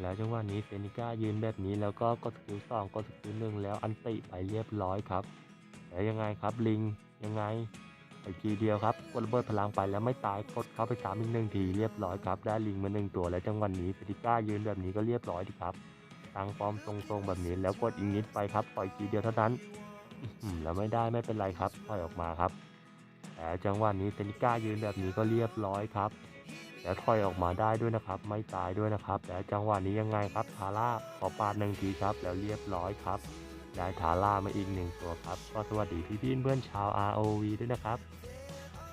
แล้วจังหวะนี้เซนิก้ายืนแบบนี้แล้วก็กดสกิลสองกดสกิลหนึ่งแล้วอันติไปเรียบร้อยครับแล้วยังไงครับลิงยังไงอีกทีเดียวครับกดระเบิดพลังไปแล้วไม่ตายกดเข้าไปสามอีกหนึ่งทีเรียบร้อยครับได้ลิงมาหนึ่งตัวแล้วจังหวะนี้เซนิก้ายืนแบบนี้ก็เรียบร้อยดีครับตั้งฟอร์มทรงๆแบบนี้แล้วกดอีกนิดไปครับปล่อยทีเดียวเท่านั้นแล้วไม่ได้ไม่เป็นไรครับปล่อยออกมาครับแต่จังหวะนี้เซนิก้ายืนแบบนี้ก็เรียบร้อยครับ แล้วถอยออกมาได้ด้วยนะครับ ไม่ตายด้วยนะครับ แล้วจังหวะนี้ยังไงครับทาร่าขอปาดหนึ่งทีครับ แล้วเรียบร้อยครับได้ทาร่ามาอีกหนึ่งตัวครับก็สวัสดีพี่ๆเพื่อนชาว ROV ด้วยนะครับ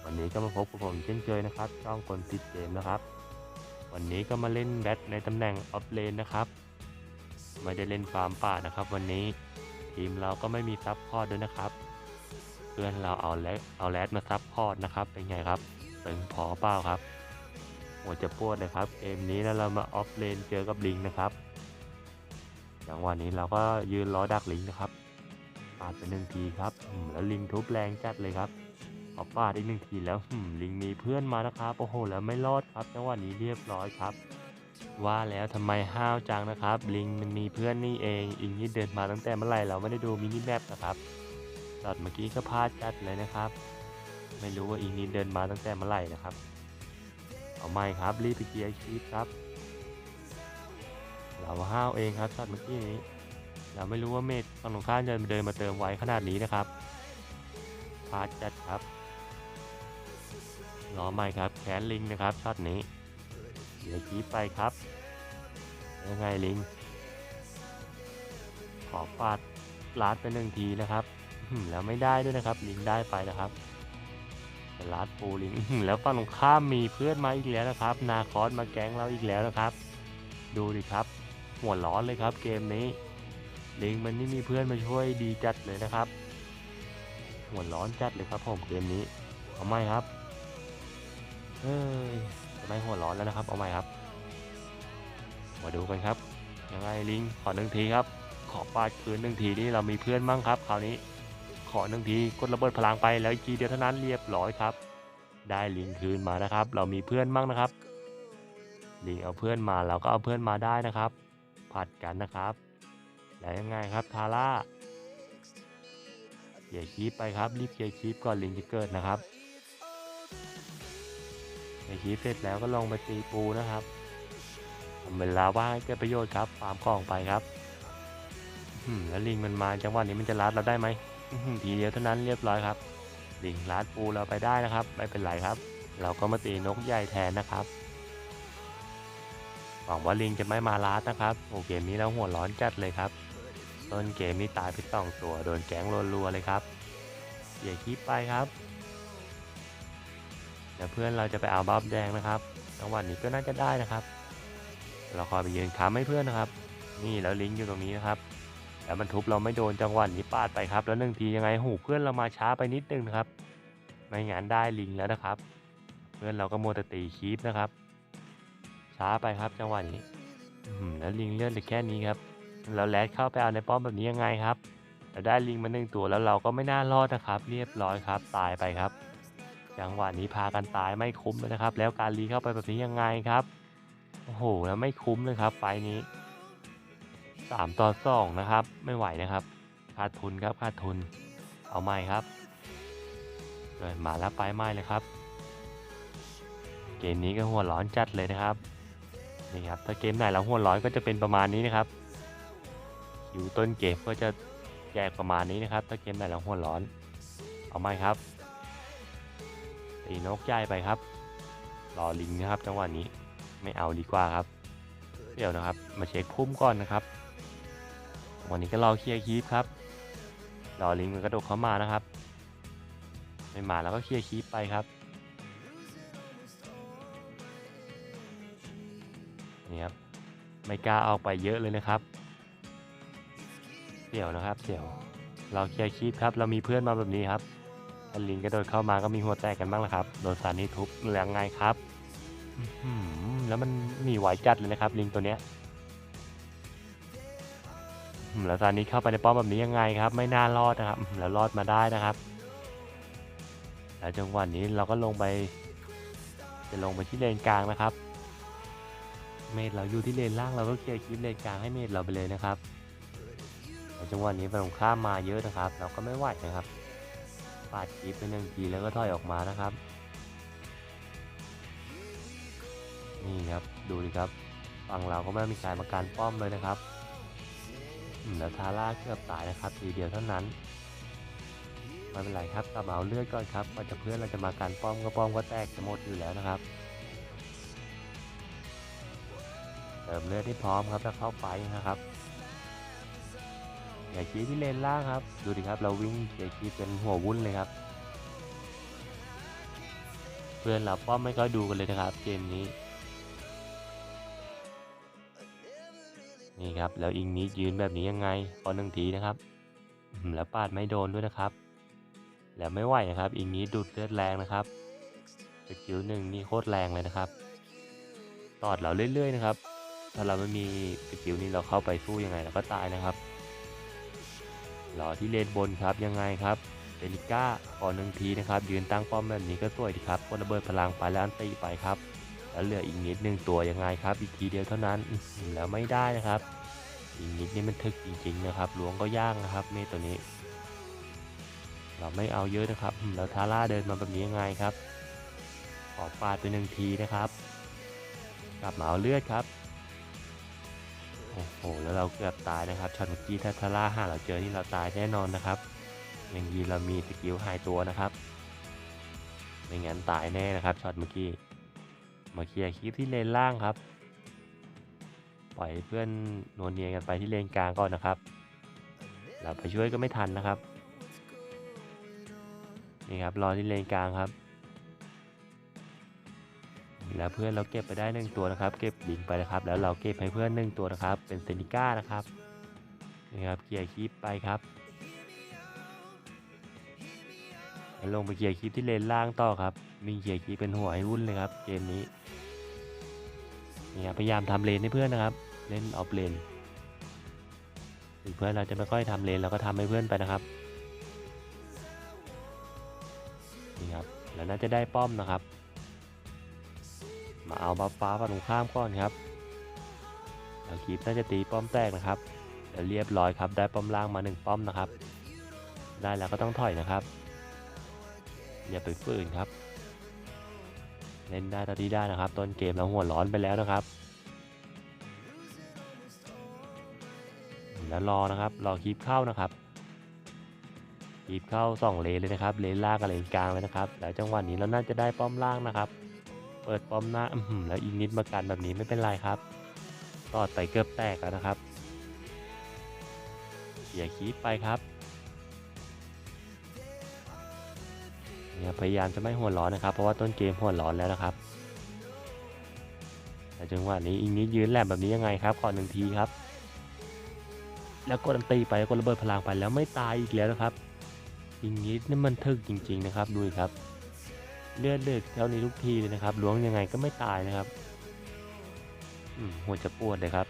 วันนี้ก็มาพบกับผมเช่นเคยนะครับช่องคนติดเกมนะครับ วันนี้ก็มาเล่นแบทในตำแหน่งออฟเลนนะครับไม่ได้เล่นฟาร์มป่านะครับ วันนี้ทีมเราก็ไม่มีซับพอร์ตด้วยนะครับ เพื่อนเราเอาแลเอาแรดมาซับพอร์ตนะครับเป็นไงครับตึงพอเปล่าครับ หัวจะปวดเลยครับเกมนี้แล้วเรามาออฟเลนเจอกับลิงนะครับจังหวะนี้เราก็ยืนล้อดักลิงนะครับปาดไปหนึ่งทีครับแล้วลิงทุบแรงจัดเลยครับขอปาดอีกหนึ่งทีแล้วลิงมีเพื่อนมานะครับโอ้โหแล้วไม่รอดครับจังหวะนี้เรียบร้อยครับ ว่าแล้วทำไมห้าวจังนะครับ ลิงมันมีเพื่อนนี่เองอิงนี่เดินมาตั้งแต่เมื่อไหร่เราไม่ได้ดูมินิแมปนะครับตอนเมื่อกี้ก็พลาดจัดเลยนะครับ ไม่รู้ว่าอิงนี่เดินมาตั้งแต่เมื่อไหร่นะครับ เอาไม่ครับ รีบไปเกียร์ชีพครับ เราห้าวเองครับช็อตเมื่อกี้นี้ เราไม่รู้ว่าเมดฝั่งตรงข้ามจะเดินมาเติมไว้ขนาดนี้นะครับพาดจัดครับรอไม่ครับแขนลิงนะครับช็อตนี้เดี๋ยวชีพไปครับยังไงลิง ขอปาดลาดไปหนึ่งทีนะครับ แล้วไม่ได้ด้วยนะครับ ลิงได้ไปนะครับ ลาดปูลิงแล้วฝั่งตรงข้ามมีเพื่อนมาอีกแล้วนะครับ นาคอสมาแก๊งเราอีกแล้วนะครับ ดูดิครับ หัวร้อนเลยครับเกมนี้ ลิงมันนี่มีเพื่อนมาช่วยดีจัดเลยนะครับ หัวร้อนจัดเลยครับผมเกมนี้เอาไหมครับเอ้ยไม่หัวร้อนแล้วนะครับ เอาไหมครับ มาดูกันครับยังไงลิงขอหนึ่งทีครับ ขอปาดคืนหนึ่งทีนี่เรามีเพื่อนมั่งครับคราวนี้ ขอหนึ่งทีกดระเบิดพลังไปแล้วอีกทีเดียวเท่านั้นเรียบร้อยครับ ได้ลิงคืนมานะครับ เรามีเพื่อนมั่งนะครับลิงเอาเพื่อนมาเราก็เอาเพื่อนมาได้นะครับ ผัดกันนะครับแล้วยังไงครับทาร่าเกียคีปไปครับรีบเกียคีปก่อนลิงจะเกิดนะครับเกียคีปเสร็จแล้วก็ลงไปตีปูนะครับทำเวลาว่างให้เกิดประโยชน์ครับฟาร์มของไปครับ แล้วลิงมันมาจังหวะนี้มันจะรัดเราได้ไหมอื้อหือทีเดียวเท่านั้นเรียบร้อยครับ ลิงรัดปูเราไปได้นะครับ ไม่เป็นไรครับ เราก็มาตีนกใหญ่แทนนะครับหวังว่าลิงจะไม่มาลัดนะครับโอเกมนี้เราหัวร้อนจัดเลยครับต้นเกมนี้ตายไปสองตัวโดนแก๊งรัวๆเลยครับเสียคลิปไปครับเดี๋ยวเพื่อนเราจะไปเอาบัฟแดงนะครับจังหวะนี้ก็น่าจะได้นะครับ เราคอยไปยืนค้ำให้เพื่อนนะครับ นี่แล้วลิงก์อยู่ตรงนี้นะครับ แล้วมันทุบเราไม่โดนจังหวะนี้ปาดไปครับ แล้วหนึ่งทียังไงหูเพื่อนเรามาช้าไปนิดนึงนะครับ ไม่งั้นได้ลิงแล้วนะครับ เพื่อนเราก็มัวแต่ตีคีปนะครับ ช้าไปครับจังหวะนี้แล้วลิงเลือดเหลือแค่นี้ครับ เราแลดเข้าไปเอาในป้อมแบบนี้ยังไงครับเราได้ลิงมาหนึ่งตัวแล้วเราก็ไม่น่ารอดนะครับ เรียบร้อยครับ ตายไปครับ จังหวะนี้พากันตายไม่คุ้มเลยนะครับ แล้วการรีเข้าไปแบบนี้ยังไงครับโอ้โหแล้วไม่คุ้มเลยครับไฟนี้ สามต่อสองนะครับ ไม่ไหวนะครับขาดทุนครับขาดทุน เอาใหม่ครับเกิดมาแล้วไปไม่เลยครับ เกมนี้ก็หัวร้อนจัดเลยนะครับนี่ครับถ้าเกมไหนเราหัวร้อนก็จะเป็นประมาณนี้นะครับ อยู่ต้นเกมก็จะแจกประมาณนี้นะครับ ถ้าเกมไหนเราหัวร้อน เอาไหมครับตีนกใหญ่ไปครับรอลิงนะครับจังหวะนี้ไม่เอาดีกว่าครับ เดี๋ยวนะครับ มาเช็คพุ่มก่อนนะครับ วันนี้ก็รอเคลียร์คีปครับรอลิงมันกระโดดเข้ามานะครับ ไม่มาแล้วก็เคลียร์คีปไปครับนี่ครับไม่กล้าออกไปเยอะเลยนะครับเสี่ยวนะครับเสี่ยวเราเคลียร์คีปครับ เรามีเพื่อนมาแบบนี้ครับลิงกระโดดเข้ามาก็มีหัวแตกกันบ้างละครับโดนซานิทุบเหลืองไงครับแล้วมันหนีไหวจัดเลยนะครับ ลิงตัวเนี้ย แล้วซานิเข้าไปในป้อมแบบนี้ยังไงครับ ไม่น่ารอดนะครับ แล้วรอดมาได้นะครับ แล้วจังหวะนี้เราก็ลงไป จะลงไปที่เลนกลางนะครับ เมดเราอยู่ที่เลนล่างเราก็เคลียร์คลิปเลนกลางให้เมดเราไปเลยนะครับแต่จังหวะนี้ฝั่งข้ามมาเยอะนะครับ เราก็ไม่ไหวนะครับปาดคลิปไปหนึ่งทีแล้วก็ถอยออกมานะครับ นี่ครับดูดิครับฝั่งเราก็ไม่มีการมาการป้อมเลยนะครับ แล้วทาร่าเกือบตายนะครับทีเดียวเท่านั้นไม่เป็นไรครับกลับมาเอาเลือดก่อนครับก่อนจะเพื่อนเราจะมาการป้อมก็ป้อมก็แตกจะหมดอยู่แล้วนะครับเติมเลือดให้พร้อมครับแล้วเข้าไปนะครับอย่าชี้ที่เลนล่างครับ ดูดิครับเราวิ่งอย่าชี้เป็นหัววุ่นเลยครับ เพื่อนเราป้อมไม่ค่อยดูกันเลยนะครับเกมนี้ นี่ครับแล้วอิงนี้ยืนแบบนี้ยังไงพอหนึ่งทีนะครับแล้วปาดไม่โดนด้วยนะครับ แล้วไม่ไหวนะครับ อิงนี้ดูดเลือดแรงนะครับสกิลหนึ่งนี่โคตรแรงเลยนะครับ ตอดเราเรื่อยๆนะครับ ถ้าเราไม่มีสกิลนี้เราเข้าไปสู้ยังไงเราก็ตายนะครับรอที่เลนบนครับยังไงครับเดนิก้าก่อนหนึ่งทีนะครับ ยืนตั้งป้อมแบบนี้ก็สวยดีครับกดระเบิดพลังไปแล้วอันตีไปครับ แล้วเหลืออีกนิดหนึ่งตัวยังไงครับ อีกทีเดียวเท่านั้นแล้วไม่ได้นะครับ อีกนิดนี่มันทึกจริงๆนะครับหลวงก็ยากนะครับเมตัวนี้ เราไม่เอาเยอะนะครับแล้วทาร่าเดินมาแบบนี้ยังไงครับขอปาดไปหนึ่งทีนะครับ กลับมาเอาเลือดครับโอ้โหแล้วเราเกือบตายนะครับช็อตเมื่อกี้ถ้าทาร่าห้าเราเจอนี่เราตายแน่นอนนะครับย่างยีเรามีสกิลหายตัวนะครับไม่งั้นตายแน่นะครับช็อตเมื่อกี้ มาเคลียร์คลิปที่เลนล่างครับ ปล่อยให้เพื่อนนวลเนียกันไปที่เลนกลางก่อนนะครับเราไปช่วยก็ไม่ทันนะครับ นี่ครับรอที่เลนกลางครับ แล้วเพื่อนเราเก็บไปได้หนึ่งตัวนะครับ เก็บลิงไปนะครับ แล้วเราเก็บให้เพื่อนหนึ่งตัวนะครับ เป็นเซนิก้านะครับ นี่ครับเคลียร์คลิปไปครับ แล้วลงไปเคลียคลิปที่เลนล่างต่อครับวิ่งเคลียคลิปเป็นหัวให้วุ่นเลยครับเกมนี้นี่ครับพยายามทำเลนให้เพื่อนนะครับ เล่นออฟเลนถึงเพื่อนเราจะไม่ค่อยทำเลนเราก็ทำให้เพื่อนไปนะครับนี่ครับแล้วน่าจะได้ป้อมนะครับ มาเอาบัฟฟ้าฝั่งตรงข้ามก่อนครับแล้วคลิปน่าจะตีป้อมแตกนะครับเดี๋ยวเรียบร้อยครับได้ป้อมล่างมาหนึ่งป้อมนะครับ ได้แล้วก็ต้องถอยนะครับ อย่าไปฝืนครับ เล่นได้ตอนที่ได้นะครับ ต้นเกมเราหัวร้อนไปแล้วนะครับ แล้วรอนะครับ รอคลิปเข้านะครับคลิปเข้าสองเลนเลยนะครับ เลนล่างกับเลนกลางเลยนะครับ แล้วจังหวะนี้เราน่าจะได้ป้อมล่างนะครับ เปิดป้อมหน้าอื้อหือแล้วอีกนิดมากันแบบนี้ไม่เป็นไรครับตอดไปเกือบแตกแล้วนะครับเขี่ยคีบไปครับ พยายามจะไม่หัวร้อนนะครับ เพราะว่าต้นเกมหัวร้อนแล้วนะครับแต่จังหวะนี้อีกนิดยืนแหลมแบบนี้ยังไงครับขอหนึ่งทีครับ แล้วกดอันตีไปกดระเบิดพลังไปแล้วไม่ตายอีกแล้วนะครับอีกนิดนี่มันทึกจริง ๆนะครับดูครับ เลือดเลือดเท่านี้ทุกทีเลยนะครับล้วงยังไงก็ไม่ตายนะครับหัวจะปวดเลยครับ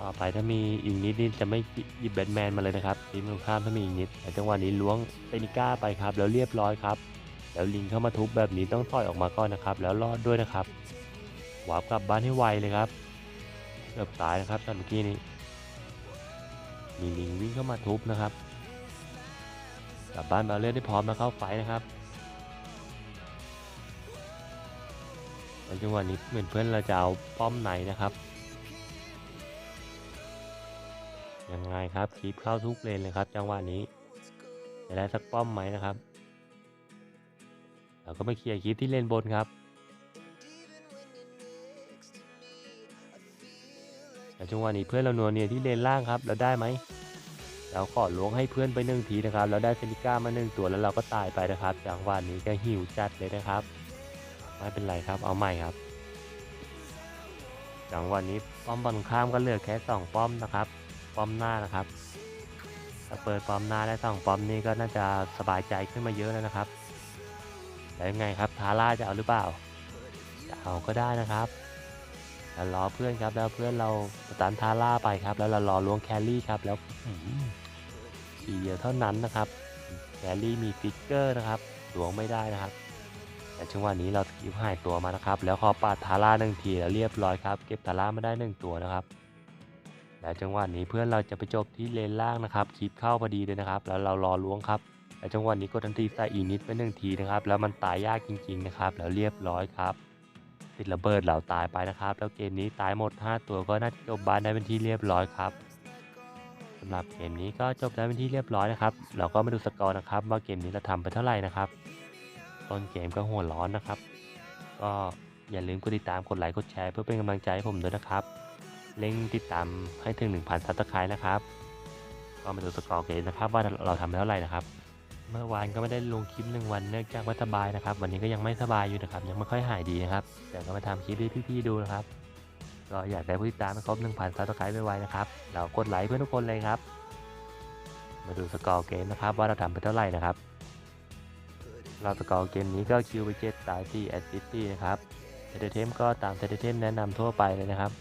ต่อไปถ้ามีอีกนิดนี่จะไม่หยิบแบทแมนมาเลยนะครับทีมตรงข้ามถ้ามีอีกนิดแต่จังหวะนี้ล้วงเตนิก้าไปครับ แล้วเรียบร้อยครับ แล้วลิงเข้ามาทุบแบบนี้ต้องต่อยออกมาก่อนนะครับ แล้วรอดด้วยนะครับหวาบกลับบ้านให้ไวเลยครับเกือบตายนะครับตอนเมื่อกี้นี้มีลิงวิ่งเข้ามาทุบนะครับ กลับบ้านมาเลือดได้พร้อมมาเข้าไฟนะครับในจังหวะนี้เหมือนเพื่อนเราจะเอาป้อมไหนนะครับ ยังไงครับคลิปเข้าทุกเลนเลยครับ จังหวะนี้จะได้สักป้อมไหมนะครับเราก็ไปเคลียร์คลิปที่เลนบนครับแต่จังหวะนี้เพื่อนเรานัวเนียที่เลนล่างครับเราได้ไหมเราขอล้วงให้เพื่อนไปหนึ่งทีนะครับแล้วได้เซนิก้ามาหนึ่งตัวแล้วเราก็ตายไปนะครับ จังหวะนี้ก็หิวจัดเลยนะครับ ไม่เป็นไรครับเอาใหม่ครับ จังหวะนี้ป้อมบอลข้ามก็เหลือแค่สองป้อมนะครับ ป้อมหน้านะครับถ้าเปิดป้อมหน้าได้สองป้อมนี้ก็น่าจะสบายใจขึ้นมาเยอะแล้วนะครับแล้วยังไงครับทาร่าจะเอาหรือเปล่าจะเอาก็ได้นะครับแล้วรอเพื่อนครับแล้วเพื่อนเราสตันทาร่าไปครับ แล้วเรารอล้วงแครี่ครับแล้วอื้อหือทีเดียวเท่านั้นนะครับแครี่มีฟิกเกอร์นะครับหลวงไม่ได้นะครับ แต่จังวะนี้เราสกิปหายตัวมานะครับ แล้วขอปาดทาร่าหนึ่งทีแล้วเรียบร้อยครับ เก็บทาร่าไมาได้หนึ่งตัวนะครับ แล้วจังหวะนี้เพื่อนเราจะไปจบที่เลนล่างนะครับคลิปเข้าพอดีเลยนะครับ แล้วเรารอล้วงครับแต่จังหวะนี้กดทันทีใส่อีนิดไปหนึ่งทีนะครับ แล้วมันตายยากจริงๆนะครับ แล้วเรียบร้อยครับติดระเบิดเหล่าตายไปนะครับ แล้วเกมนี้ตายหมด 5 ตัวก็น่าจะจบบ้านได้เป็นที่เรียบร้อยครับสำหรับเกมนี้ก็จบได้เป็นที่เรียบร้อยนะครับ เราก็มาดูสกอร์นะครับว่าเกมนี้เราทำไปเท่าไหร่นะครับต้นเกมก็หัวร้อนนะครับ ก็อย่าลืมกดติดตามกดไลค์กดแชร์เพื่อเป็นกำลังใจให้ผมด้วยนะครับ เร่งติดตามให้ถึง 1,000ซับสไครต์นะครับ ก็มาดูสกอร์เกมนะครับว่าเราทำไปเท่าไหร่นะครับ เมื่อวานก็ไม่ได้ลงคลิปหนึ่งวันเนื่องจากว่าสบายนะครับ วันนี้ก็ยังไม่สบายอยู่นะครับ ยังไม่ค่อยหายดีนะครับเดี๋ยวก็มาทำคลิปให้พี่ๆดูนะครับก็อยากได้ผู้ติดตามให้ครบ1,000ซับสไครต์ไวๆนะครับ เรากดไลค์เพื่อนทุกคนเลยครับ มาดูสกอร์เกมนะครับว่าเราทำไปเท่าไหร่นะครับเราสกอร์เกมนี้ก็คิวไปเจ็ดตายที่แอสซิสตี้นะครับเซตเทมก็ตามเซตเทมแนะนำทั่วไปเลยนะครับ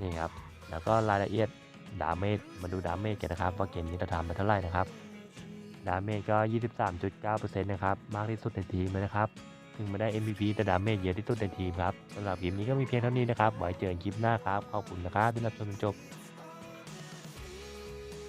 นี่ครับ แล้วก็รายละเอียดดาเมจมาดูดาเมจกันนะครับว่าเกมนี้เราทำไปเท่าไหร่นะครับ ดาเมจก็ 23.9%นะครับ มากที่สุดในทีมเลยนะครับ ถึงไม่ได้ MVP แต่ดาเมจเยอะที่สุดในทีมครับสำหรับคลิปนี้ก็มีเพียงเท่านี้นะครับ ไว้เจอกันคลิปหน้าครับ ขอบคุณนะครับที่รับชมจนจบ